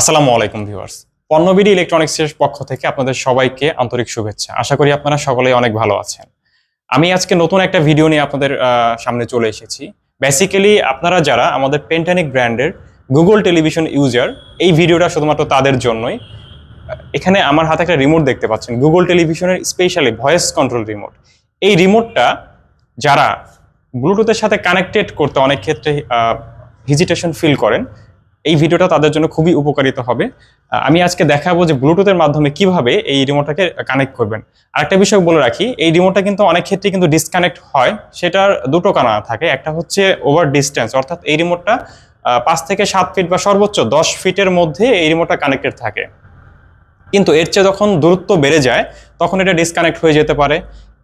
আসসালামু আলাইকুম ভিউয়ার্স। পণ্যবিডি ইলেকট্রনিক্সের পক্ষ থেকে আপনাদের সবাইকে আন্তরিক শুভেচ্ছা। আশা করি আপনারা সকলেই অনেক ভালো আছেন। আমি আজকে নতুন একটা ভিডিও নিয়ে আপনাদের সামনে চলে এসেছি। বেসিক্যালি আপনারা যারা আমাদের পেন্টানিক ব্র্যান্ডের গুগল টেলিভিশন ইউজার এই ভিডিওটা শুধুমাত্র তাদের জন্যই। এখানে আমার হাতে একটা রিমোট দেখতে পাচ্ছেন। গুগল টেলিভিশনের স্পেশালি ভয়েস কন্ট্রোল রিমোট এই রিমোটটা যারা ব্লুটুথের সাথে কানেক্টেড করতে অনেক ক্ষেত্রে হিজিটেশন ফিল করেন এই ভিডিওটা তাদের জন্য খুবই উপকারিত হবে। আমি আজকে দেখাবো যে ব্লুটুথের মাধ্যমে কীভাবে এই রিমোটটাকে কানেক্ট করবেন। আরেকটা বিষয় বলে রাখি, এই রিমোটটা কিন্তু অনেক ক্ষেত্রে কিন্তু ডিসকানেক্ট হয়। সেটার দুটো কানা থাকে। একটা হচ্ছে ওভার ডিস্টেন্স অর্থাৎ এই রিমোটটা পাঁচ থেকে সাত ফিট বা সর্বোচ্চ দশ ফিটের মধ্যে এই রিমোটটা কানেক্টেড থাকে। কিন্তু এর চেয়ে যখন দূরত্ব বেড়ে যায়, তখন এটা ডিসকানেক্ট হয়ে যেতে পারে।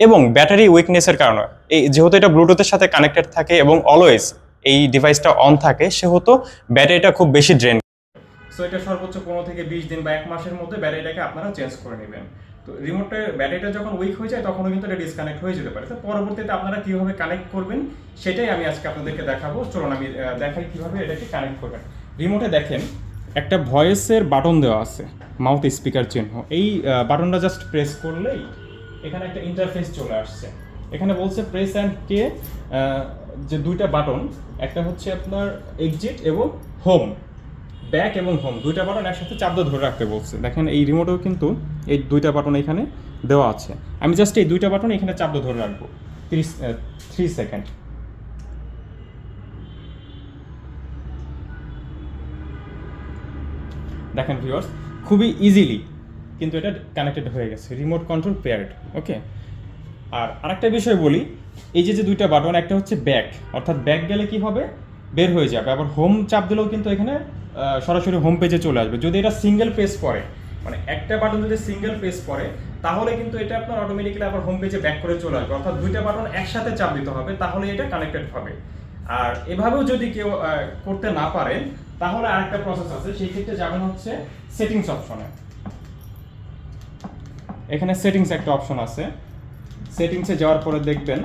এবং ব্যাটারি উইকনেসের কারণে, এই যেহেতু এটা ব্লুটুথের সাথে কানেক্টেড থাকে এবং অলওয়েজ এই ডিভাইসটা অন থাকে সে সেহেতু ব্যাটারিটা খুব বেশি ড্রেন সো এটা সর্বোচ্চ পনেরো থেকে বিশ দিন বা এক মাসের মধ্যে ব্যাটারিটাকে আপনারা চেঞ্জ করে নেবেন। তো রিমোটের ব্যাটারিটা যখন উইক হয়ে যায়, তখনও কিন্তু এটা ডিসকানেক্ট হয়ে যেতে পারে। তো পরবর্তীতে আপনারা কীভাবে কানেক্ট করবেন, সেটাই আমি আজকে আপনাদেরকে দেখাবো। চলুন আমি দেখাই কীভাবে এটাকে কানেক্ট করবেন। রিমোটে দেখেন, একটা ভয়েসের বাটন দেওয়া আছে মাউথ স্পিকার চিহ্ন। এই বাটনটা জাস্ট প্রেস করলেই এখানে একটা ইন্টারফেস চলে আসছে। এখানে বলছে প্রেস অ্যান্ড কে যে দুইটা বাটন, একটা হচ্ছে আপনার এক্সিট এবং হোম ব্যাক এবং হোম দুইটা বাটন একসাথে চাপ দিয়ে ধরে রাখতে বলছে। দেখেন, এই রিমোটেও কিন্তু এই দুইটা বাটন এখানে দেওয়া আছে। আমি জাস্ট এই দুইটা বাটন এখানে চাপ দিয়ে ধরে রাখব। তিরিশ থ্রি সেকেন্ড দেখেন ভিউয়ার্স খুবই ইজিলি কিন্তু এটা কানেক্টেড হয়ে গেছে। রিমোট কন্ট্রোল পেয়ার্ড ওকে আর আরেকটা বিষয় বলি, এই যে যে দুইটা বাটন, একটা হচ্ছে ব্যাক অর্থাৎ ব্যাক গেলে কি হবে? বের হয়ে যাবে। আবার হোম চাপ দিলেও কিন্তু এখানে সরাসরি হোম পেজে চলে আসবে। যদি এটা সিঙ্গেল প্রেস করে মানে একটা বাটন যদি সিঙ্গেল প্রেস করে তাহলে কিন্তু এটা আপনার অটোমেটিক্যালি আবার হোম পেজে ব্যাক করে চলে আসবে। অর্থাৎ দুইটা বাটন একসাথে চাপ দিতে হবে, তাহলে এটা কানেক্টেড হবে। আর এভাবেও যদি কেউ করতে না পারে তাহলে আরেকটা প্রসেস আছে। সেই ক্ষেত্রে যাবেন হচ্ছে সেটিংস অপশনে এখানে সেটিংস একটা অপশন আছে। সেটিংসে যাওয়ার পরে দেখবেন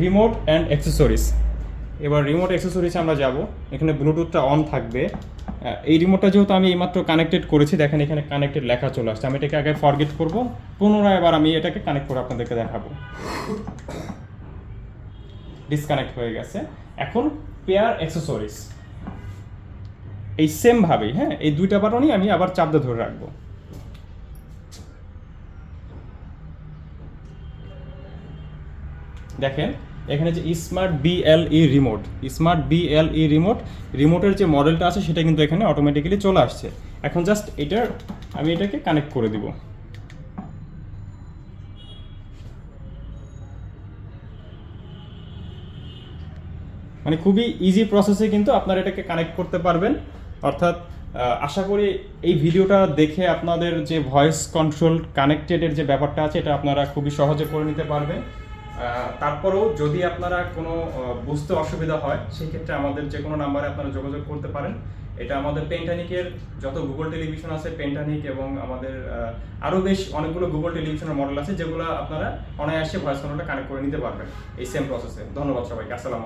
রিমোট অ্যান্ড অ্যাক্সেসরিজ এবার রিমোট অ্যাক্সেসরিজে আমরা যাব। এখানে ব্লুটুথটা অন থাকবে। এই রিমোটটা যেহেতু আমি এইমাত্র কানেক্টেড করেছি, দেখেন এখানে কানেক্টেড লেখা চলে আসছে। আমি এটাকে আগে ফরগেট করব। পুনরায় এবার আমি এটাকে কানেক্ট করে আপনাদেরকে দেখাবো। ডিসকানেক্ট হয়ে গেছে। এখন পেয়ার অ্যাক্সেসরিজ এই সেম ভাবেই হ্যাঁ? এই দুইটা বাটনই আমি আবার চাপ দিয়ে ধরে রাখব। দেখেন, এখানে যে smart BLE remote smart BLE remote রিমোটের যে মডেলটা আছে, সেটা কিন্তু এখানে অটোমেটিক্যালি চলে আসছে। এখন জাস্ট এটার, আমি এটাকে কানেক্ট করে দিব। মানে খুবই ইজি প্রসেসে কিন্তু আপনারা এটাকে কানেক্ট করতে পারবেন। অর্থাৎ আশা করি এই ভিডিওটা দেখে আপনাদের যে ভয়েস কন্ট্রোল কানেক্টেডের যে ব্যাপারটা আছে, এটা আপনারা খুবই সহজে করে নিতে পারবেন। তারপরেও যদি আপনারা কোনো বুঝতে অসুবিধা হয়, সেক্ষেত্রে আমাদের যে কোনো নাম্বারে আপনারা যোগাযোগ করতে পারেন। এটা আমাদের পেন্টানিকের যত গুগল টেলিভিশন আছে পেন্টানিক এবং আমাদের আরও বেশ অনেকগুলো গুগল টেলিভিশনের মডেল আছে, যেগুলো আপনারা অনায়াসে ভয়েস কন্ট্রোলটা কানেক্ট করে নিতে পারবেন এই সেম প্রসেসে ধন্যবাদ সবাইকে। আসসালাম